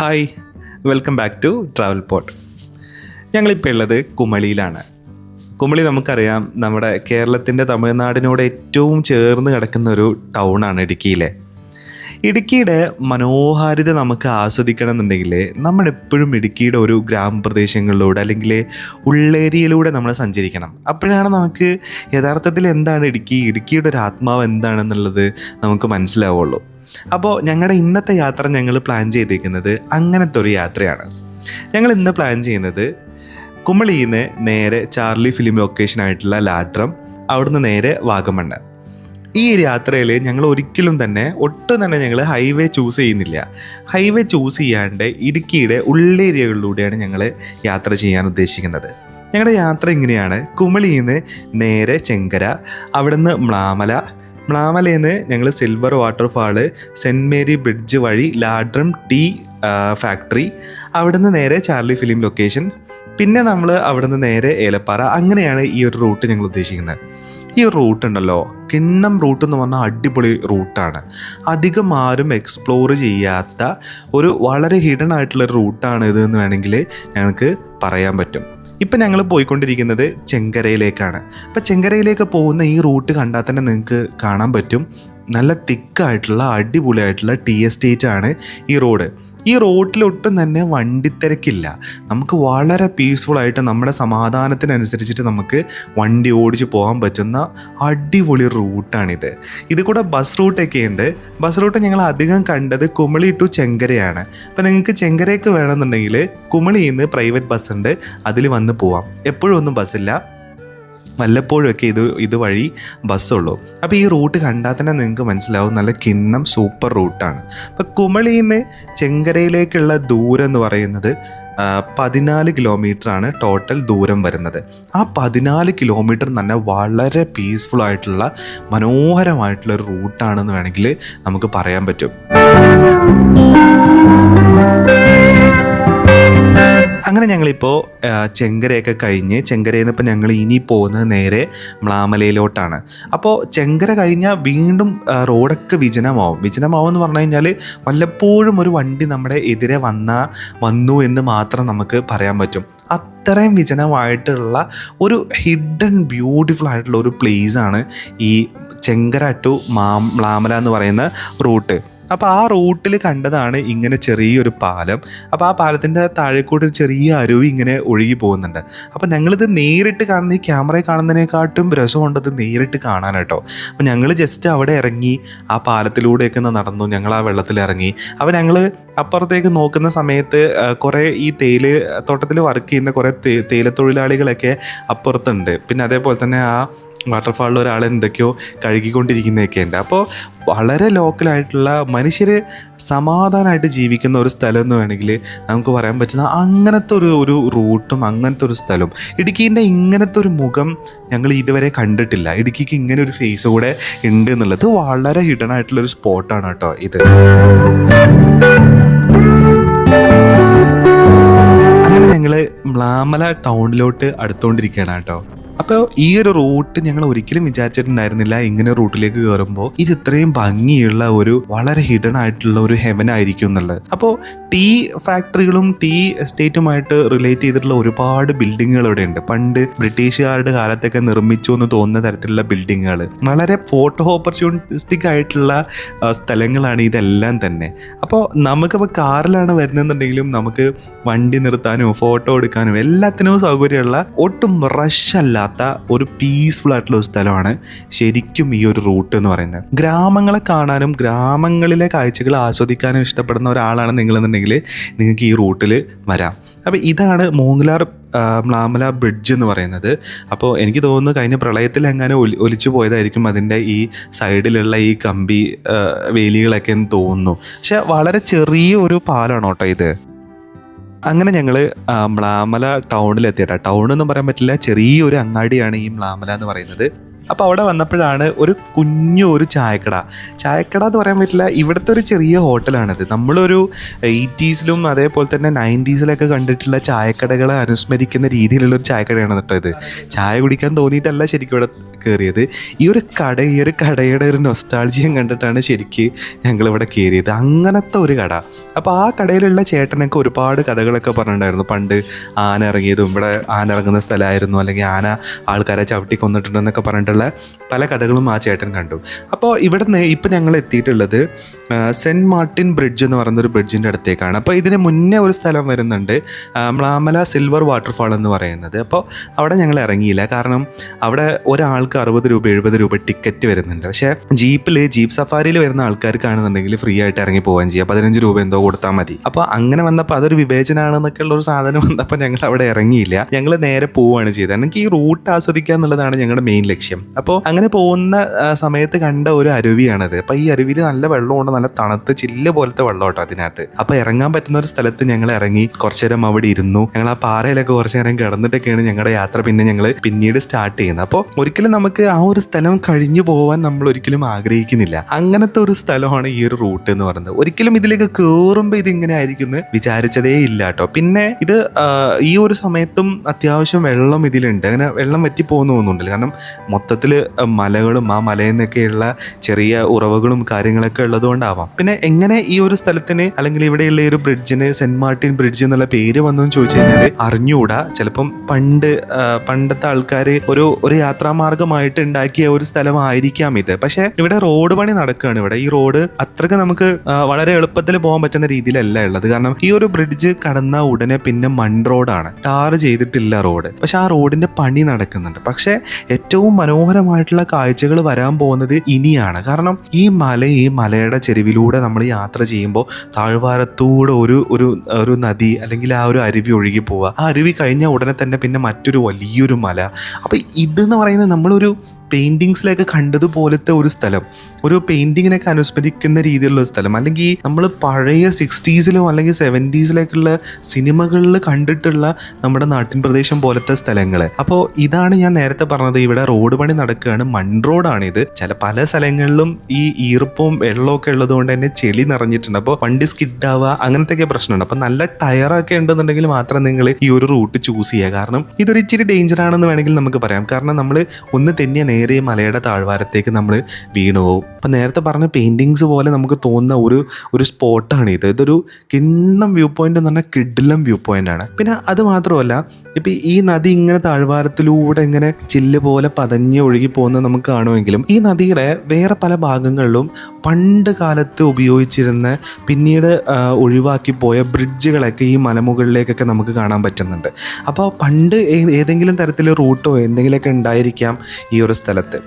Hi welcome back to travel pot ഞങ്ങളിപ്പോൾ ഉള്ളത് കുമളിയിലാണ്. കുമളി നമുക്കറിയാം നമ്മുടെ കേരളത്തിന്റെ തമിഴ്നാടിനോട് ഏറ്റവും ചേർന്ന് കിടക്കുന്ന ഒരു ടൗണാണ് ഇടുക്കിയിലെ. ഇടുക്കിയുടെ മനോഹാരിത നമുക്ക് ആസ്വദിക്കണം എന്നുണ്ടെങ്കിൽ നമ്മൾ എപ്പോഴും ഇടുക്കിയുടെ ഒരു ഗ്രാമപ്രദേശങ്ങളിലൂടെ അല്ലെങ്കിൽ ഉള്ളേരിയയിലൂടെ നമ്മൾ സഞ്ചരിക്കണം. അപ്പോഴാണ് നമുക്ക് യഥാർത്ഥത്തിൽ എന്താണ് ഇടുക്കി ഇടുക്കിയുടെ ഒരു ആത്മാവ് എന്താണെന്നുള്ളത് നമുക്ക് മനസ്സിലാവുള്ളൂ. അപ്പോൾ ഞങ്ങളുടെ ഇന്നത്തെ യാത്ര ഞങ്ങൾ പ്ലാൻ ചെയ്തിരിക്കുന്നത് അങ്ങനത്തെ ഒരു യാത്രയാണ്. ഞങ്ങൾ ഇന്ന് പ്ലാൻ ചെയ്യുന്നത് കുമളിയിൽ നേരെ ചാർലി ഫിലിം ലൊക്കേഷൻ ആയിട്ടുള്ള ലാട്രം അവിടുന്ന് നേരെ വാഗമണ്ണ്. ഈ യാത്രയിൽ ഞങ്ങൾ ഒരിക്കലും തന്നെ ഒട്ടും തന്നെ ഞങ്ങൾ ഹൈവേ ചൂസ് ചെയ്യുന്നില്ല. ഹൈവേ ചൂസ് ചെയ്യാണ്ട് ഇടുക്കിയുടെ ഉള്ളേരിയകളിലൂടെയാണ് ഞങ്ങൾ യാത്ര ചെയ്യാൻ ഉദ്ദേശിക്കുന്നത്. ഞങ്ങളുടെ യാത്ര ഇങ്ങനെയാണ്. കുമളിയിൽ നിന്ന് നേരെ ചെങ്കര അവിടുന്ന് മ്ലാമല മ്ലാമലയിൽ നിന്ന് ഞങ്ങൾ silver waterfall saint Mary bridge വഴി ലാഡ്രം ടീ ഫാക്ടറി അവിടുന്ന് നേരെ ചാർലി ഫിലിം ലൊക്കേഷൻ പിന്നെ നമ്മൾ അവിടുന്ന് നേരെ ഏലപ്പാറ. അങ്ങനെയാണ് ഈ ഒരു റൂട്ട് ഞങ്ങൾ ഉദ്ദേശിക്കുന്നത്. ഈ ഒരു റൂട്ട് ഉണ്ടല്ലോ കിണ്ണം റൂട്ട് എന്ന് പറഞ്ഞാൽ അടിപൊളി റൂട്ടാണ് അധികം ആരും എക്സ്പ്ലോർ ചെയ്യാത്ത ഒരു വളരെ ഹിഡൻ ആയിട്ടുള്ള റൂട്ടാണ് ഇത് എന്ന് വേണമെങ്കിൽ ഞങ്ങൾക്ക് പറയാൻ പറ്റും. ഇപ്പം ഞങ്ങൾ പോയിക്കൊണ്ടിരിക്കുന്നത് ചെങ്കരയിലേക്കാണ്. അപ്പം ചെങ്കരയിലേക്ക് പോകുന്ന ഈ റൂട്ട് കണ്ടാൽ തന്നെ നിങ്ങൾക്ക് കാണാൻ പറ്റും. നല്ല തിക്കായിട്ടുള്ള അടിപൊളിയായിട്ടുള്ള ടി എസ്റ്റേറ്റ് ആണ് ഈ റോഡ്. ഈ റോഡിലൊട്ടും തന്നെ വണ്ടിത്തിരക്കില്ല. നമുക്ക് വളരെ പീസ്ഫുൾ ആയിട്ട് നമ്മുടെ സമാധാനത്തിനനുസരിച്ചിട്ട് നമുക്ക് വണ്ടി ഓടിച്ച് പോകാൻ പറ്റുന്ന അടിപൊളി റൂട്ടാണിത്. ഇത് കൂടെ ബസ് റൂട്ടൊക്കെ ഉണ്ട്. ബസ് റൂട്ട് ഞങ്ങൾ അധികം കണ്ടത് കുമളി ടു ചെങ്കരയാണ്. അപ്പം നിങ്ങൾക്ക് ചെങ്കരയ്ക്ക് വേണമെന്നുണ്ടെങ്കിൽ കുമളിയിൽ നിന്ന് പ്രൈവറ്റ് ബസ് ഉണ്ട്. അതിൽ വന്ന് പോവാം. എപ്പോഴും ഒന്നും ബസ്സില്ല വല്ലപ്പോഴൊക്കെ ഇത് ഇതുവഴി ബസ്സുള്ളൂ. അപ്പോൾ ഈ റൂട്ട് കണ്ടാൽ തന്നെ നിങ്ങൾക്ക് മനസ്സിലാവും നല്ല കിണ്ണം സൂപ്പർ റൂട്ടാണ്. അപ്പോൾ കുമളിയിൽ നിന്ന് ചെങ്കരയിലേക്കുള്ള ദൂരം എന്ന് പറയുന്നത് പതിനാല് ആണ് ടോട്ടൽ ദൂരം വരുന്നത്. ആ പതിനാല് കിലോമീറ്റർ തന്നെ വളരെ പീസ്ഫുൾ ആയിട്ടുള്ള മനോഹരമായിട്ടുള്ള ഒരു റൂട്ടാണെന്ന് വേണമെങ്കിൽ നമുക്ക് പറയാൻ പറ്റും. അങ്ങനെ ഞങ്ങളിപ്പോൾ ചെങ്കരയൊക്കെ കഴിഞ്ഞ് ചെങ്കരയിൽ നിന്ന് ഞങ്ങൾ ഇനി പോകുന്നത് നേരെ മ്ലാമലയിലോട്ടാണ്. അപ്പോൾ ചെങ്കര കഴിഞ്ഞാൽ വീണ്ടും റോഡൊക്കെ വിജനമാവും. വിജനമാവും എന്ന് പറഞ്ഞു കഴിഞ്ഞാൽ വല്ലപ്പോഴും ഒരു വണ്ടി നമ്മുടെ എതിരെ വന്ന വന്നു എന്ന് മാത്രം നമുക്ക് പറയാൻ പറ്റും. അത്രയും വിജനമായിട്ടുള്ള ഒരു ഹിഡൻ ബ്യൂട്ടിഫുൾ ആയിട്ടുള്ള ഒരു പ്ലേസാണ് ഈ ചെങ്കര ടു മാ മ്ലാമല എന്ന് പറയുന്ന റൂട്ട്. അപ്പോൾ ആ റൂട്ടിൽ കണ്ടതാണ് ഇങ്ങനെ ചെറിയൊരു പാലം. അപ്പോൾ ആ പാലത്തിന്റെ താഴെക്കൂടെ ഒരു ചെറിയ അരുവി ഇങ്ങനെ ഒഴുകി പോകുന്നുണ്ട്. അപ്പോൾ ഞങ്ങളിത് നേരിട്ട് കാണുന്ന ഈ ക്യാമറയിൽ കാണുന്നതിനെക്കാട്ടും രസമുണ്ടത് നേരിട്ട് കാണാൻ കേട്ടോ അപ്പോൾ ഞങ്ങൾ ജസ്റ്റ് അവിടെ ഇറങ്ങി ആ പാലത്തിലൂടെയൊക്കെ നടന്നു ഞങ്ങൾ ആ വെള്ളത്തിൽ ഇറങ്ങി അപ്പോൾ ഞങ്ങൾ അപ്പുറത്തേക്ക് നോക്കുന്ന സമയത്ത് കുറേ ഈ തേയില തോട്ടത്തിൽ വർക്ക് ചെയ്യുന്ന കുറേ തേയിലത്തൊഴിലാളികളൊക്കെ അപ്പുറത്തുണ്ട്. പിന്നെ അതേപോലെ തന്നെ ആ വാട്ടർഫാളിൽ ഒരാൾ എന്തൊക്കെയോ കഴുകിക്കൊണ്ടിരിക്കുന്നതൊക്കെ അപ്പോൾ വളരെ ലോക്കലായിട്ടുള്ള മനുഷ്യർ സമാധാനമായിട്ട് ജീവിക്കുന്ന ഒരു സ്ഥലം എന്ന് വേണമെങ്കിൽ നമുക്ക് പറയാൻ പറ്റുന്ന അങ്ങനത്തെ ഒരു ഒരു റൂട്ടും അങ്ങനത്തെ ഒരു സ്ഥലവും. ഇടുക്കീന്റെ ഇങ്ങനത്തെ ഒരു മുഖം ഞങ്ങൾ ഇതുവരെ കണ്ടിട്ടില്ല. ഇടുക്കിക്ക് ഇങ്ങനെ ഒരു ഫേസ് കൂടെ ഉണ്ട് എന്നുള്ളത് വളരെ ഹിഡൻ ആയിട്ടുള്ള ഒരു സ്പോട്ടാണ് കേട്ടോ ഇത്. ഞങ്ങൾ മ്ലാമല ടൗണിലോട്ട് അടുത്തുകൊണ്ടിരിക്കുകയാണ് കേട്ടോ. അപ്പോൾ ഈ ഒരു റൂട്ട് ഞങ്ങൾ ഒരിക്കലും വിചാരിച്ചിട്ടുണ്ടായിരുന്നില്ല ഇങ്ങനെ റൂട്ടിലേക്ക് കയറുമ്പോൾ ഇത് ഇത്രയും ഭംഗിയുള്ള ഒരു വളരെ ഹിഡൻ ആയിട്ടുള്ള ഒരു ഹെവൻ ആയിരിക്കും എന്നുള്ളത്. അപ്പോൾ ടീ ഫാക്ടറികളും ടീ എസ്റ്റേറ്റുമായിട്ട് റിലേറ്റ് ചെയ്തിട്ടുള്ള ഒരുപാട് ബിൽഡിങ്ങുകൾ ഇവിടെ ഉണ്ട് പണ്ട് ബ്രിട്ടീഷുകാരുടെ കാലത്തൊക്കെ നിർമ്മിച്ചു എന്ന് തോന്നുന്ന തരത്തിലുള്ള ബിൽഡിങ്ങുകൾ വളരെ ഫോട്ടോ ഓപ്പർച്യൂണിസ്റ്റിക് ആയിട്ടുള്ള സ്ഥലങ്ങളാണ് ഇതെല്ലാം തന്നെ. അപ്പോൾ നമുക്കിപ്പോൾ കാറിലാണ് വരുന്നതെന്നുണ്ടെങ്കിലും നമുക്ക് വണ്ടി നിർത്താനും ഫോട്ടോ എടുക്കാനും എല്ലാത്തിനും സൗകര്യമുള്ള ഒട്ടും റഷ് അല്ലാത്ത ഒരു പീസ്ഫുൾ ആയിട്ടുള്ള ഒരു സ്ഥലമാണ് ശരിക്കും ഈ ഒരു റൂട്ട് എന്ന് പറയുന്നത്. ഗ്രാമങ്ങളെ കാണാനും ഗ്രാമങ്ങളിലെ കാഴ്ചകൾ ആസ്വദിക്കാനും ഇഷ്ടപ്പെടുന്ന ഒരാളാണ് നിങ്ങളെന്നുണ്ടെങ്കിൽ നിങ്ങൾക്ക് ഈ റൂട്ടിൽ വരാം. അപ്പോൾ ഇതാണ് മൂങ്ങലാർ മ്ലാമല ബ്രിഡ്ജ് എന്ന് പറയുന്നത്. അപ്പോൾ എനിക്ക് തോന്നുന്നു കഴിഞ്ഞ പ്രളയത്തിൽ എങ്ങനെ ഒലി ഒലിച്ചു പോയതായിരിക്കും അതിന്റെ ഈ സൈഡിലുള്ള ഈ കമ്പി വേലികളൊക്കെ എന്ന് തോന്നുന്നു. പക്ഷെ വളരെ ചെറിയ ഒരു പാലമാണ് കേട്ടോ ഇത്. അങ്ങനെ ഞങ്ങൾ മ്ലാമല ടൗണിലെത്തിയട്ടാ ടൗൺ എന്ന് പറയാൻ പറ്റില്ല ചെറിയൊരു അങ്ങാടിയാണ് ഈ മ്ലാമല എന്ന് പറയുന്നത്. അപ്പോൾ അവിടെ വന്നപ്പോഴാണ് ഒരു കുഞ്ഞു ഒരു ചായക്കട. ചായക്കട എന്ന് പറയാൻ പറ്റില്ല ഇവിടുത്തെ ഒരു ചെറിയ ഹോട്ടലാണിത്. നമ്മളൊരു എയ്റ്റീസിലും അതേപോലെ തന്നെ നയന്റീസിലൊക്കെ കണ്ടിട്ടുള്ള ചായക്കടകളെ അനുസ്മരിക്കുന്ന രീതിയിലുള്ള ഒരു ചായക്കടയാണ് കേട്ടോ ഇത്. ചായ കുടിക്കാൻ തോന്നിയിട്ടല്ല ശരിക്കും ഇവിടെ കയറിയത്. ഈ ഒരു കട ഈ ഒരു കടയുടെ ഒരു നൊസ്റ്റാൾജിയം കണ്ടിട്ടാണ് ശരിക്ക് ഞങ്ങളിവിടെ കയറിയത്. അങ്ങനത്തെ ഒരു കട. അപ്പോൾ ആ കടയിലുള്ള ചേട്ടനൊക്കെ ഒരുപാട് കഥകളൊക്കെ പറഞ്ഞിട്ടുണ്ടായിരുന്നു. പണ്ട് ആന ഇറങ്ങിയതും ഇവിടെ ആന ഇറങ്ങുന്ന സ്ഥലമായിരുന്നു അല്ലെങ്കിൽ ആന ആൾക്കാരെ ചവിട്ടി കൊന്നിട്ടുണ്ടെന്നൊക്കെ പറഞ്ഞിട്ടുള്ള പല കഥകളും ആ ചേട്ടൻ കണ്ടു. അപ്പോൾ ഇവിടെ നിന്ന് ഇപ്പം ഞങ്ങൾ എത്തിയിട്ടുള്ളത് സെന്റ് മാർട്ടിൻ ബ്രിഡ്ജ് എന്ന് പറയുന്ന ഒരു ബ്രിഡ്ജിന്റെ അടുത്തേക്കാണ്. അപ്പോൾ ഇതിന് മുന്നേ ഒരു സ്ഥലം വരുന്നുണ്ട് മ്ലാമല സിൽവർ വാട്ടർഫാൾ എന്ന് പറയുന്നത്. അപ്പോൾ അവിടെ ഞങ്ങൾ ഇറങ്ങിയില്ല. കാരണം അവിടെ ഒരാൾക്ക് അറുപത് രൂപ എഴുപത് രൂപ ടിക്കറ്റ് വരുന്നുണ്ട്. പക്ഷേ ജീപ്പിൽ ജീപ്പ് സഫാരിയിൽ വരുന്ന ആൾക്കാർക്കാണെന്നുണ്ടെങ്കിൽ ഫ്രീ ആയിട്ട് ഇറങ്ങി പോകാൻ ചെയ്യാം. പതിനഞ്ച് രൂപ എന്തോ കൊടുത്താൽ മതി. അപ്പോൾ അങ്ങനെ വന്നപ്പോൾ അതൊരു വിവേചനമാണെന്നൊക്കെ ഉള്ള ഒരു സാധനം വന്നപ്പോൾ ഞങ്ങൾ അവിടെ ഇറങ്ങിയില്ല. ഞങ്ങൾ നേരെ പോവുകയാണ് ചെയ്തത്. എനിക്ക് ഈ റൂട്ട് ആസ്വദിക്കുക എന്നുള്ളതാണ് ഞങ്ങളുടെ മെയിൻ ലക്ഷ്യം. അപ്പോൾ അങ്ങനെ പോകുന്ന സമയത്ത് കണ്ട ഒരു അരുവിയാണത്. അപ്പോൾ ഈ അരുവിയിൽ നല്ല വെള്ളമുണ്ട് നല്ല തണുത്ത് ചില്ല് പോലത്തെ വെള്ളം കേട്ടോ അതിനകത്ത്. അപ്പോൾ ഇറങ്ങാൻ പറ്റുന്ന ഒരു സ്ഥലത്ത് ഞങ്ങൾ ഇറങ്ങി കുറച്ചു നേരം അവിടെ ഇരുന്നു. ഞങ്ങൾ ആ പാറയിലൊക്കെ കുറച്ചു നേരം കിടന്നിട്ടൊക്കെയാണ് ഞങ്ങളുടെ യാത്ര പിന്നെ ഞങ്ങൾ പിന്നീട് സ്റ്റാർട്ട് ചെയ്യുന്നത്. അപ്പോൾ ഒരിക്കലും നമുക്ക് ആ ഒരു സ്ഥലം കഴിഞ്ഞു പോവാൻ നമ്മൾ ഒരിക്കലും ആഗ്രഹിക്കുന്നില്ല. അങ്ങനത്തെ ഒരു സ്ഥലമാണ് ഈ ഒരു റൂട്ട് എന്ന് പറയുന്നത്. ഒരിക്കലും ഇതിലേക്ക് കയറുമ്പോൾ ഇത് ഇങ്ങനെ ആയിരിക്കും എന്ന് വിചാരിച്ചതേ ഇല്ല കേട്ടോ. പിന്നെ ഇത് ഈ ഒരു സമയത്തും അത്യാവശ്യം വെള്ളം ഇതിലുണ്ട്. അങ്ങനെ വെള്ളം വറ്റി പോകുന്നു തോന്നുന്നുണ്ടല്ലോ. കാരണം മൊത്തത്തിൽ മലകളും ആ മലയിൽ നിന്നൊക്കെയുള്ള ചെറിയ ഉറവുകളും കാര്യങ്ങളൊക്കെ ഉള്ളതുകൊണ്ടാവാം. പിന്നെ എങ്ങനെ ഈ ഒരു സ്ഥലത്തിന് അല്ലെങ്കിൽ ഇവിടെയുള്ള ഈ ഒരു ബ്രിഡ്ജിന് സെന്റ് മാർട്ടിൻ ബ്രിഡ്ജ് എന്നുള്ള പേര് വന്നതെന്ന് ചോദിച്ചു കഴിഞ്ഞാൽ അറിഞ്ഞുകൂടാ. ചിലപ്പം പണ്ട് പണ്ടത്തെ ആൾക്കാർ ഒരു ഒരു യാത്രാമാർഗമായിട്ട് ഉണ്ടാക്കിയ ഒരു സ്ഥലമായിരിക്കാം ഇത്. പക്ഷേ ഇവിടെ റോഡ് പണി നടക്കുകയാണ് ഇവിടെ ഈ റോഡ് അത്രയ്ക്ക് നമുക്ക് വളരെ എളുപ്പത്തിൽ പോകാൻ പറ്റുന്ന രീതിയിലല്ല ഉള്ളത്. കാരണം ഈ ഒരു ബ്രിഡ്ജ് കടന്ന ഉടനെ പിന്നെ മൺ റോഡാണ്. ടാർ ചെയ്തിട്ടില്ല റോഡ്. പക്ഷെ ആ റോഡിന്റെ പണി നടക്കുന്നുണ്ട്. പക്ഷേ ഏറ്റവും മനോഹരമായിട്ടുള്ള കാഴ്ചകൾ വരാൻ പോകുന്നത് ഇനിയാണ്. കാരണം ഈ മല ഈ മലയുടെ ചെരുവിലൂടെ നമ്മൾ യാത്ര ചെയ്യുമ്പോൾ താഴ്വാരത്തൂടെ ഒരു ഒരു ഒരു നദി അല്ലെങ്കിൽ ആ ഒരു അരുവി ഒഴുകി പോവുക. ആ അരുവി കഴിഞ്ഞ ഉടനെ തന്നെ പിന്നെ മറ്റൊരു വലിയൊരു മല. അപ്പോൾ ഇതെന്ന് പറയുന്നത് നമ്മളൊരു പെയിന്റിങ്സിലൊക്കെ കണ്ടതുപോലത്തെ ഒരു സ്ഥലം. ഒരു പെയിന്റിങ്ങിനൊക്കെ അനുസ്മരിക്കുന്ന രീതിയിലുള്ള സ്ഥലം. അല്ലെങ്കിൽ നമ്മൾ പഴയ സിക്സ്റ്റീസിലോ അല്ലെങ്കിൽ സെവന്റീസിലേക്കുള്ള സിനിമകളിൽ കണ്ടിട്ടുള്ള നമ്മുടെ നാട്ടിൻ പ്രദേശം പോലത്തെ സ്ഥലങ്ങൾ അപ്പോൾ ഇതാണ് ഞാൻ നേരത്തെ പറഞ്ഞത്. ഇവിടെ റോഡ് പണി നടക്കുകയാണ്. മൺ റോഡാണ് ഇത്. ചില പല സ്ഥലങ്ങളിലും ഈ ഈർപ്പവും വെള്ളമൊക്കെ ഉള്ളത് കൊണ്ട് തന്നെ ചെളി നിറഞ്ഞിട്ടുണ്ട്. അപ്പോൾ വണ്ടി സ്കിഡാവുക അങ്ങനത്തെയൊക്കെ പ്രശ്നമുണ്ട്. അപ്പോൾ നല്ല ടയറൊക്കെ ഉണ്ടെന്നുണ്ടെങ്കിൽ മാത്രം നിങ്ങൾ ഈ ഒരു റൂട്ട് ചൂസ് ചെയ്യുക. കാരണം ഇതൊരു ഇച്ചിരി ഡേഞ്ചർ ആണെന്ന് വേണമെങ്കിൽ നമുക്ക് പറയാം. കാരണം നമ്മൾ ഒന്ന് തെന്നിയ നേരെ മലയുടെ താഴ്വാരത്തേക്ക് നമ്മൾ വീണു പോകും അപ്പം നേരത്തെ പറഞ്ഞ പെയിന്റിങ്സ് പോലെ നമുക്ക് തോന്നുന്ന ഒരു ഒരു സ്പോട്ടാണ് ഇത്. ഇതൊരു കിണ്ണം വ്യൂ പോയിന്റ് എന്ന് പറഞ്ഞാൽ കിഡിലം വ്യൂ പോയിന്റ് ആണ്. പിന്നെ അത് മാത്രമല്ല ഇപ്പം ഈ നദി ഇങ്ങനെ താഴ്വാരത്തിലൂടെ ഇങ്ങനെ ചില്ല് പോലെ പതഞ്ഞ് ഒഴുകി പോകുന്നത് നമുക്ക് കാണുമെങ്കിലും ഈ നദിയുടെ വേറെ പല ഭാഗങ്ങളിലും പണ്ട് കാലത്ത് ഉപയോഗിച്ചിരുന്ന പിന്നീട് ഒഴിവാക്കി പോയ ബ്രിഡ്ജുകളൊക്കെ ഈ മലമുകളിലേക്കൊക്കെ നമുക്ക് കാണാൻ പറ്റുന്നുണ്ട്. അപ്പോൾ പണ്ട് ഏതെങ്കിലും തരത്തിൽ റൂട്ടോ എന്തെങ്കിലുമൊക്കെ ഉണ്ടായിരിക്കാം ഈ ഒരു സ്ഥലത്ത്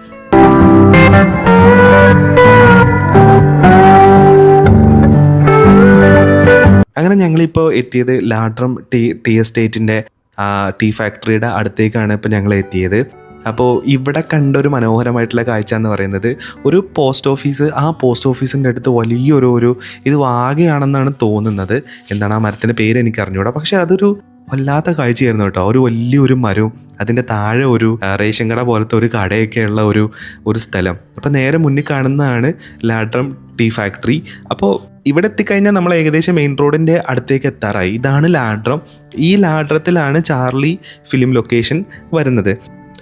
അങ്ങനെ ഞങ്ങളിപ്പോൾ എത്തിയത് ലാഡ്രം ടീ ടീ എസ്റ്റേറ്റിന്റെ ടീ ഫാക്ടറിയുടെ അടുത്തേക്കാണ് ഇപ്പോൾ ഞങ്ങൾ എത്തിയത്. അപ്പോൾ ഇവിടെ കണ്ട ഒരു മനോഹരമായിട്ടുള്ള കാഴ്ച എന്ന് പറയുന്നത് ഒരു പോസ്റ്റ് ഓഫീസ് ആ പോസ്റ്റ് ഓഫീസിന്റെ അടുത്ത് വലിയൊരു ഒരു ഇത് വാഗയാണെന്നാണ് തോന്നുന്നത്. എന്താണ് ആ മരത്തിന്റെ പേര് എനിക്ക് അറിഞ്ഞുകൂടാ പക്ഷേ അതൊരു വല്ലാത്ത കാഴ്ചയായിരുന്നു കേട്ടോ. ഒരു വലിയൊരു മരവും അതിന്റെ താഴെ ഒരു റേഷൻ കട പോലത്തെ ഒരു കടയൊക്കെയുള്ള ഒരു ഒരു സ്ഥലം. അപ്പോൾ നേരെ മുന്നിൽ കാണുന്നതാണ് ലാഡ്രം ടീ ഫാക്ടറി. അപ്പോൾ ഇവിടെ എത്തിക്കഴിഞ്ഞാൽ നമ്മൾ ഏകദേശം മെയിൻ റോഡിന്റെ അടുത്തേക്ക് എത്താറായി. ഇതാണ് ലാഡ്രം. ഈ ലാഡ്രത്തിലാണ് ചാർലി ഫിലിം ലൊക്കേഷൻ വരുന്നത്.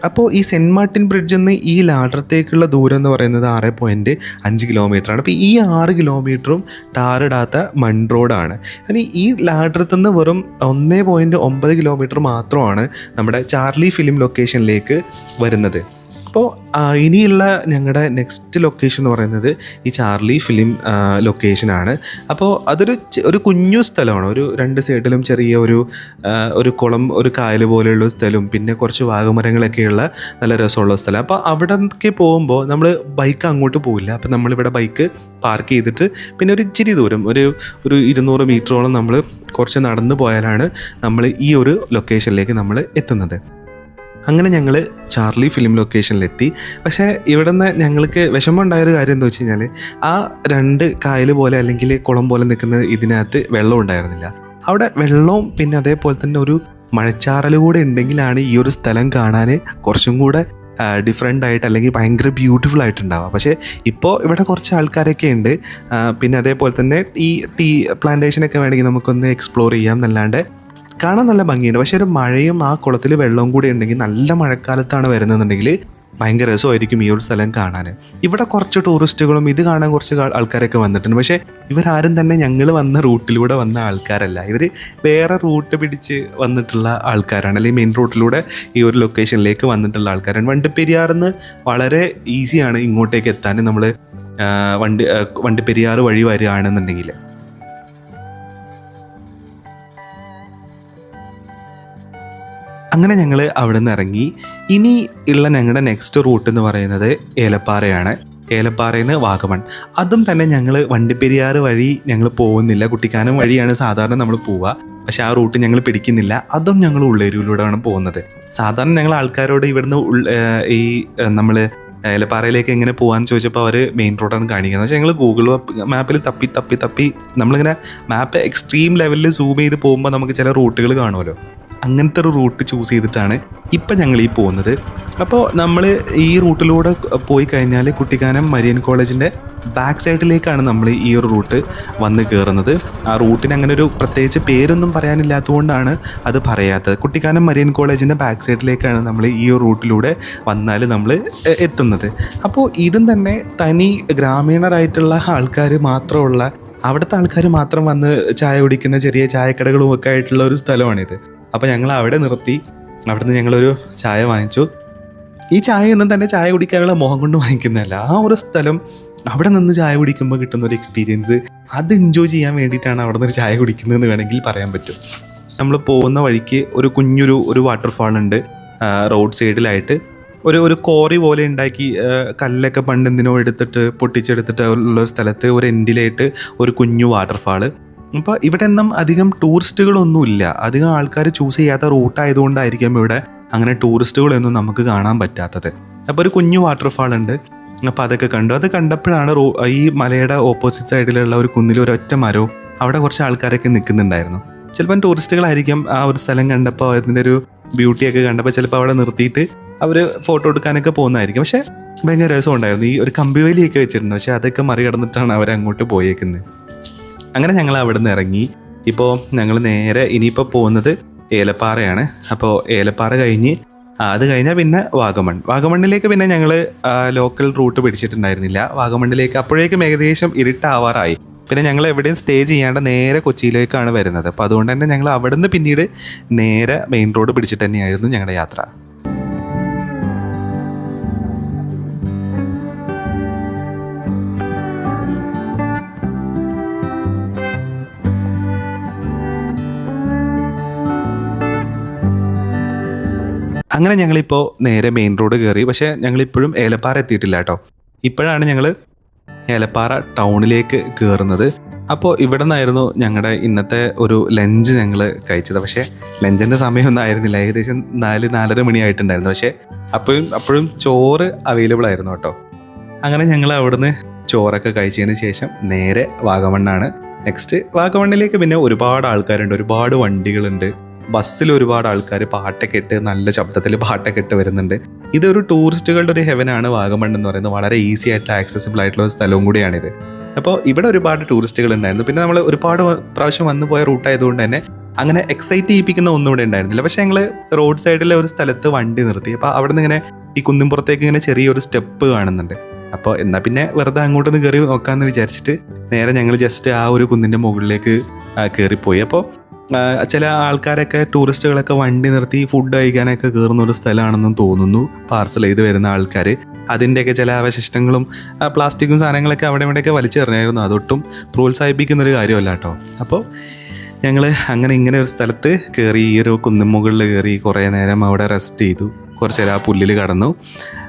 അപ്പോൾ ഈ സെന്റ് മാർട്ടിൻ ബ്രിഡ്ജിൽ നിന്ന് ഈ ലാഡറത്തേക്കുള്ള ദൂരം എന്ന് പറയുന്നത് ആറ് പോയിന്റ് അഞ്ച് കിലോമീറ്ററാണ് അപ്പോൾ ഈ ആറ് കിലോമീറ്ററും ടാറിടാത്ത മൺ റോഡാണ് ഇനി ഈ ലാഡറത്തു നിന്ന് വെറും ഒന്നേ പോയിന്റ് ഒമ്പത് കിലോമീറ്റർ മാത്രമാണ് നമ്മുടെ ചാർലി ഫിലിം ലൊക്കേഷനിലേക്ക് വരുന്നത്. അപ്പോൾ ഇനിയുള്ള ഞങ്ങളുടെ നെക്സ്റ്റ് ലൊക്കേഷൻ എന്ന് പറയുന്നത് ഈ ചാർലി ഫിലിം ലൊക്കേഷനാണ് അപ്പോൾ അതൊരു ഒരു കുഞ്ഞു സ്ഥലമാണ്. ഒരു രണ്ട് സൈഡിലും ചെറിയ ഒരു ഒരു കുളം ഒരു കായൽ പോലെയുള്ള സ്ഥലവും പിന്നെ കുറച്ച് വാഗമരങ്ങളൊക്കെയുള്ള നല്ല രസമുള്ള സ്ഥലം. അപ്പോൾ അവിടേക്ക് പോകുമ്പോൾ നമ്മൾ ബൈക്ക് അങ്ങോട്ട് പോകില്ല അപ്പോൾ നമ്മളിവിടെ ബൈക്ക് പാർക്ക് ചെയ്തിട്ട് പിന്നെ ഒരു ഇച്ചിരി ദൂരം ഒരു ഒരു ഇരുന്നൂറ് മീറ്ററോളം നമ്മൾ കുറച്ച് നടന്നു പോയാലാണ് നമ്മൾ ഈ ഒരു ലൊക്കേഷനിലേക്ക് നമ്മൾ എത്തുന്നത്. അങ്ങനെ ഞങ്ങൾ ചാർലി ഫിലിം ലൊക്കേഷനിലെത്തി. പക്ഷേ ഇവിടെ നിന്ന് ഞങ്ങൾക്ക് വിഷമമുണ്ടായൊരു കാര്യം എന്താ വെച്ച് കഴിഞ്ഞാൽ ആ രണ്ട് കായൽ പോലെ അല്ലെങ്കിൽ കുളം പോലെ നിൽക്കുന്ന ഇതിനകത്ത് വെള്ളം ഉണ്ടായിരുന്നില്ല. അവിടെ വെള്ളവും പിന്നെ അതേപോലെ തന്നെ ഒരു മഴച്ചാറൽ കൂടെ ഉണ്ടെങ്കിലാണ് ഈ ഒരു സ്ഥലം കാണാൻ കുറച്ചും കൂടെ ഡിഫറെന്റ് ആയിട്ട് അല്ലെങ്കിൽ ഭയങ്കര ബ്യൂട്ടിഫുൾ ആയിട്ടുണ്ടാവുക. പക്ഷേ ഇപ്പോൾ ഇവിടെ കുറച്ച് ആൾക്കാരൊക്കെ ഉണ്ട്. പിന്നെ അതേപോലെ തന്നെ ഈ ടീ പ്ലാന്റേഷനൊക്കെ വേണമെങ്കിൽ നമുക്കൊന്ന് എക്സ്പ്ലോർ ചെയ്യാം എന്നല്ലാണ്ട് കാണാൻ നല്ല ഭംഗിയുണ്ട്. പക്ഷേ ഒരു മഴയും ആ കുളത്തിൽ വെള്ളവും കൂടി ഉണ്ടെങ്കിൽ നല്ല മഴക്കാലത്താണ് വരുന്നതെന്നുണ്ടെങ്കിൽ ഭയങ്കര രസമായിരിക്കും ഈ ഒരു സ്ഥലം കാണാൻ. ഇവിടെ കുറച്ച് ടൂറിസ്റ്റുകളും ഇത് കാണാൻ കുറച്ച് ആൾക്കാരൊക്കെ വന്നിട്ടുണ്ട്. പക്ഷേ ഇവരാരും തന്നെ ഞങ്ങൾ വന്ന റൂട്ടിലൂടെ വന്ന ആൾക്കാരല്ല. ഇവർ വേറെ റൂട്ട് പിടിച്ച് വന്നിട്ടുള്ള ആൾക്കാരാണ്. അല്ലെങ്കിൽ മെയിൻ റൂട്ടിലൂടെ ഈ ഒരു ലൊക്കേഷനിലേക്ക് വന്നിട്ടുള്ള ആൾക്കാരാണ്. വണ്ടിപ്പെരിയാറിന്ന് വളരെ ഈസിയാണ് ഇങ്ങോട്ടേക്ക് എത്താൻ. നമ്മൾ വണ്ടി വണ്ടിപ്പെരിയാറ് വഴി വരികയാണെന്നുണ്ടെങ്കിൽ. അങ്ങനെ ഞങ്ങൾ അവിടെ നിന്ന് ഇറങ്ങി. ഇനി ഉള്ള ഞങ്ങളുടെ നെക്സ്റ്റ് റൂട്ട് എന്ന് പറയുന്നത് ഏലപ്പാറയാണ്. ഏലപ്പാറയിൽ നിന്ന് വാഗമൺ. അതും തന്നെ ഞങ്ങൾ വണ്ടിപ്പെരിയാർ വഴി ഞങ്ങൾ പോകുന്നില്ല. കുട്ടിക്കാനം വഴിയാണ് സാധാരണ നമ്മൾ പോവുക. പക്ഷെ ആ റൂട്ട് ഞങ്ങൾ പിടിക്കുന്നില്ല. അതും ഞങ്ങൾ ഉള്ളേരിയിലൂടെയാണ് പോകുന്നത്. സാധാരണ ഞങ്ങൾ ആൾക്കാരോട് ഇവിടുന്ന് ഈ നമ്മൾ ഏലപ്പാറയിലേക്ക് എങ്ങനെ പോകാമെന്ന് ചോദിച്ചപ്പോൾ അവർ മെയിൻ റോഡാണ് കാണിക്കുന്നത്. പക്ഷേ ഞങ്ങൾ ഗൂഗിൾ മാപ്പിൽ തപ്പി തപ്പി തപ്പി നമ്മളിങ്ങനെ മാപ്പ് എക്സ്ട്രീം ലെവലിൽ സൂം ചെയ്ത് പോകുമ്പോൾ നമുക്ക് ചില റൂട്ടുകൾ കാണുമല്ലോ അങ്ങനത്തെ ഒരു റൂട്ട് ചൂസ് ചെയ്തിട്ടാണ് ഇപ്പം ഞങ്ങൾ ഈ പോകുന്നത്. അപ്പോൾ നമ്മൾ ഈ റൂട്ടിലൂടെ പോയി കഴിഞ്ഞാൽ കുട്ടിക്കാനം മരിയൻ കോളേജിന്റെ ബാക്ക് സൈഡിലേക്കാണ് നമ്മൾ ഈ ഒരു റൂട്ട് വന്ന് കയറുന്നത് ആ റൂട്ടിന് അങ്ങനെ ഒരു പ്രത്യേകിച്ച് പേരൊന്നും പറയാനില്ലാത്തതുകൊണ്ടാണ് അത് പറയാത്തത്. കുട്ടിക്കാനം മരിയൻ കോളേജിന്റെ ബാക്ക് സൈഡിലേക്കാണ് നമ്മൾ ഈ ഒരു റൂട്ടിലൂടെ വന്നാൽ നമ്മൾ എത്തുന്നത്. അപ്പോൾ ഇതും തന്നെ തനി ഗ്രാമീണരായിട്ടുള്ള ആൾക്കാർ മാത്രമുള്ള അവിടുത്തെ ആൾക്കാർ മാത്രം വന്ന് ചായ കുടിക്കുന്ന ചെറിയ ചായക്കടകളും ഒക്കെ ആയിട്ടുള്ള ഒരു സ്ഥലമാണിത്. അപ്പോൾ ഞങ്ങൾ അവിടെ നിർത്തി. അവിടുന്ന് ഞങ്ങളൊരു ചായ വാങ്ങിച്ചു. ഈ ചായ ഒന്നും തന്നെ ചായ കുടിക്കാനുള്ള മോഹം കൊണ്ട് വാങ്ങിക്കുന്നതല്ല. ആ ഒരു സ്ഥലം അവിടെ നിന്ന് ചായ കുടിക്കുമ്പോൾ കിട്ടുന്ന ഒരു എക്സ്പീരിയൻസ് അത് എൻജോയ് ചെയ്യാൻ വേണ്ടിയിട്ടാണ് അവിടെ നിന്ന് ഒരു ചായ കുടിക്കുന്നതെന്ന് വേണമെങ്കിൽ പറയാൻ പറ്റും. നമ്മൾ പോകുന്ന വഴിക്ക് ഒരു കുഞ്ഞൊരു ഒരു വാട്ടർഫാൾ ഉണ്ട്. റോഡ് സൈഡിലായിട്ട് ഒരു ഒരു കോറി പോലെ ഉണ്ടാക്കി കല്ലൊക്കെ പണ്ട് എന്തിനോ എടുത്തിട്ട് പൊട്ടിച്ചെടുത്തിട്ട് ഉള്ള സ്ഥലത്ത് ഒരു എൻഡിലായിട്ട് ഒരു കുഞ്ഞു വാട്ടർഫാൾ അപ്പോൾ ഇവിടെ നിന്നും അധികം ടൂറിസ്റ്റുകളൊന്നുമില്ല. അധികം ആൾക്കാർ ചൂസ് ചെയ്യാത്ത റൂട്ടായതുകൊണ്ടായിരിക്കും ഇവിടെ അങ്ങനെ ടൂറിസ്റ്റുകളൊന്നും നമുക്ക് കാണാൻ പറ്റാത്തത്. അപ്പോൾ ഒരു കുഞ്ഞു വാട്ടർഫാൾ ഉണ്ട്. അപ്പോൾ അതൊക്കെ കണ്ടു. അത് കണ്ടപ്പോഴാണ് റോ ഈ മലയുടെ ഓപ്പോസിറ്റ് സൈഡിലുള്ള ഒരു കുന്നിൽ ഒരു ഒറ്റ മരവും അവിടെ കുറച്ച് ആൾക്കാരൊക്കെ നിൽക്കുന്നുണ്ടായിരുന്നു. ചിലപ്പം ടൂറിസ്റ്റുകളായിരിക്കും ആ ഒരു സ്ഥലം കണ്ടപ്പോൾ അതിന്റെ ഒരു ബ്യൂട്ടിയൊക്കെ കണ്ടപ്പോൾ ചിലപ്പോൾ അവിടെ നിർത്തിയിട്ട് അവർ ഫോട്ടോ എടുക്കാനൊക്കെ പോകുന്നതായിരിക്കും. പക്ഷേ ഭയങ്കര രസമുണ്ടായിരുന്നു. ഈ ഒരു കമ്പിവേലിയൊക്കെ വെച്ചിട്ടുണ്ട്. പക്ഷേ അതൊക്കെ മറികടന്നിട്ടാണ് അവർ അങ്ങോട്ട് പോയേക്കുന്നത്. അങ്ങനെ ഞങ്ങൾ അവിടെ നിന്ന് ഇറങ്ങി. ഇപ്പോൾ ഞങ്ങൾ നേരെ ഇനിയിപ്പോൾ പോകുന്നത് ഏലപ്പാറയാണ്. അപ്പോൾ ഏലപ്പാറ കഴിഞ്ഞ് അത് കഴിഞ്ഞാൽ പിന്നെ വാഗമൺ. വാഗമണ്ണിലേക്ക് പിന്നെ ഞങ്ങൾ ലോക്കൽ റൂട്ട് പിടിച്ചിട്ടുണ്ടായിരുന്നില്ല. വാഗമണ്ണിലേക്ക് അപ്പോഴേക്കും ഏകദേശം ഇരുട്ടാവാറായി. പിന്നെ ഞങ്ങൾ എവിടെയും സ്റ്റേ ചെയ്യാണ്ട് നേരെ കൊച്ചിയിലേക്കാണ് വരുന്നത്. അപ്പോൾ അതുകൊണ്ട് തന്നെ ഞങ്ങൾ അവിടെ നിന്ന് പിന്നീട് നേരെ മെയിൻ റോഡ് പിടിച്ചിട്ട് തന്നെയായിരുന്നു ഞങ്ങളുടെ യാത്ര. അങ്ങനെ ഞങ്ങളിപ്പോൾ നേരെ മെയിൻ റോഡ് കയറി പക്ഷേ ഞങ്ങളിപ്പോഴും ഏലപ്പാറ എത്തിയിട്ടില്ല കേട്ടോ. ഇപ്പോഴാണ് ഞങ്ങൾ ഏലപ്പാറ ടൗണിലേക്ക് കയറുന്നത് അപ്പോൾ ഇവിടെ നിന്നായിരുന്നു ഞങ്ങളുടെ ഇന്നത്തെ ഒരു ലഞ്ച് ഞങ്ങൾ കഴിച്ചത്. പക്ഷേ ലഞ്ചിന്റെ സമയമൊന്നും ആയിരുന്നില്ല. ഏകദേശം നാല് നാലര മണിയായിട്ടുണ്ടായിരുന്നു. പക്ഷേ അപ്പോഴും അപ്പോഴും ചോറ് അവൈലബിൾ ആയിരുന്നു കേട്ടോ. അങ്ങനെ ഞങ്ങൾ അവിടുന്ന് ചോറൊക്കെ കഴിച്ചതിന് ശേഷം നേരെ വാഗമണ്ണാണ്. നെക്സ്റ്റ് വാഗമണ്ണിലേക്ക് പിന്നെ ഒരുപാട് ആൾക്കാരുണ്ട്. ഒരുപാട് വണ്ടികളുണ്ട്. ബസ്സിൽ ഒരുപാട് ആൾക്കാർ പാട്ടൊക്കെ ഇട്ട് നല്ല ശബ്ദത്തിൽ പാട്ടൊക്കെ ഇട്ട് വരുന്നുണ്ട്. ഇതൊരു ടൂറിസ്റ്റുകളുടെ ഒരു ഹെവനാണ് വാഗമൺ എന്ന് പറയുന്നത്. വളരെ ഈസി ആയിട്ട് ആക്സസിബിൾ ആയിട്ടുള്ള ഒരു സ്ഥലവും കൂടിയാണിത്. അപ്പോൾ ഇവിടെ ഒരുപാട് ടൂറിസ്റ്റുകൾ ഉണ്ടായിരുന്നു. പിന്നെ നമ്മൾ ഒരുപാട് പ്രാവശ്യം വന്നു പോയ റൂട്ടായതുകൊണ്ട് തന്നെ അങ്ങനെ എക്സൈറ്റ് ചെയ്യിപ്പിക്കുന്ന ഒന്നും ഇവിടെ ഉണ്ടായിരുന്നില്ല. പക്ഷേ ഞങ്ങൾ റോഡ് സൈഡിലെ ഒരു സ്ഥലത്ത് വണ്ടി നിർത്തി. അപ്പോൾ അവിടെ നിന്ന് ഇങ്ങനെ ഈ കുന്നിൻപുറത്തേക്ക് ഇങ്ങനെ ചെറിയൊരു സ്റ്റെപ്പ് കാണുന്നുണ്ട്. അപ്പോൾ എന്നാൽ പിന്നെ വെറുതെ അങ്ങോട്ടൊന്ന് കയറി നോക്കാമെന്ന് വിചാരിച്ചിട്ട് നേരെ ഞങ്ങൾ ജസ്റ്റ് ആ ഒരു കുന്നിന്റെ മുകളിലേക്ക് കയറിപ്പോയി അപ്പോൾ ചില ആൾക്കാരൊക്കെ ടൂറിസ്റ്റുകളൊക്കെ വണ്ടി നിർത്തി ഫുഡ് കഴിക്കാനൊക്കെ കയറുന്ന ഒരു സ്ഥലമാണെന്ന് തോന്നുന്നു പാർസൽ ചെയ്ത് വരുന്ന ആൾക്കാർ അതിന്റെയൊക്കെ ചില അവശിഷ്ടങ്ങളും പ്ലാസ്റ്റിക്കും സാധനങ്ങളൊക്കെ അവിടെ ഇവിടെയൊക്കെ വലിച്ചെറിഞ്ഞായിരുന്നു. അതൊട്ടും പ്രോത്സാഹിപ്പിക്കുന്ന ഒരു കാര്യമല്ല കേട്ടോ. അപ്പോൾ ഞങ്ങൾ അങ്ങനെ ഇങ്ങനെ ഒരു സ്ഥലത്ത് കയറി ഈ ഒരു കുന്നുമുകളിൽ കയറി കുറേ നേരം അവിടെ റെസ്റ്റ് ചെയ്തു. കുറച്ച് നേരം ആ പുല്ലിൽ കടന്നു.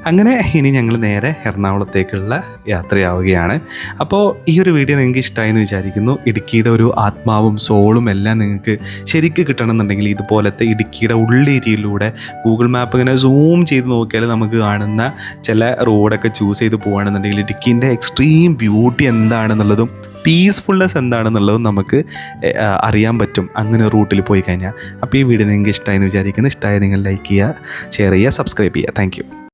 അങ്ങനെ ഇനി ഞങ്ങൾ നേരെ എറണാകുളത്തേക്കുള്ള യാത്രയാവുകയാണ്. അപ്പോൾ ഈ ഒരു വീഡിയോ നിങ്ങൾക്ക് ഇഷ്ടമായി എന്ന് വിചാരിക്കുന്നു. ഇടുക്കിയുടെ ഒരു ആത്മാവും സോളും എല്ലാം നിങ്ങൾക്ക് ശരിക്ക് കിട്ടണമെന്നുണ്ടെങ്കിൽ ഇതുപോലത്തെ ഇടുക്കിയുടെ ഉള്ളേരിയയിലൂടെ ഗൂഗിൾ മാപ്പ് ഇങ്ങനെ സൂം ചെയ്ത് നോക്കിയാൽ നമുക്ക് കാണുന്ന ചില റോഡൊക്കെ ചൂസ് ചെയ്ത് പോകുകയാണെന്നുണ്ടെങ്കിൽ ഇടുക്കീന്റെ എക്സ്ട്രീം ബ്യൂട്ടി എന്താണെന്നുള്ളതും പീസ്ഫുൾനെസ് എന്താണെന്നുള്ളതും നമുക്ക് അറിയാൻ പറ്റും. അങ്ങനെ റൂട്ടിൽ പോയി കഴിഞ്ഞാൽ അപ്പോൾ ഈ വീഡിയോ നിങ്ങൾക്ക് ഇഷ്ടമായി എന്ന് വിചാരിക്കുന്നു. ഇഷ്ടമായി നിങ്ങൾ ലൈക്ക് ചെയ്യുക ഷെയർ ചെയ്യുക സബ്സ്ക്രൈബ് ചെയ്യുക. താങ്ക്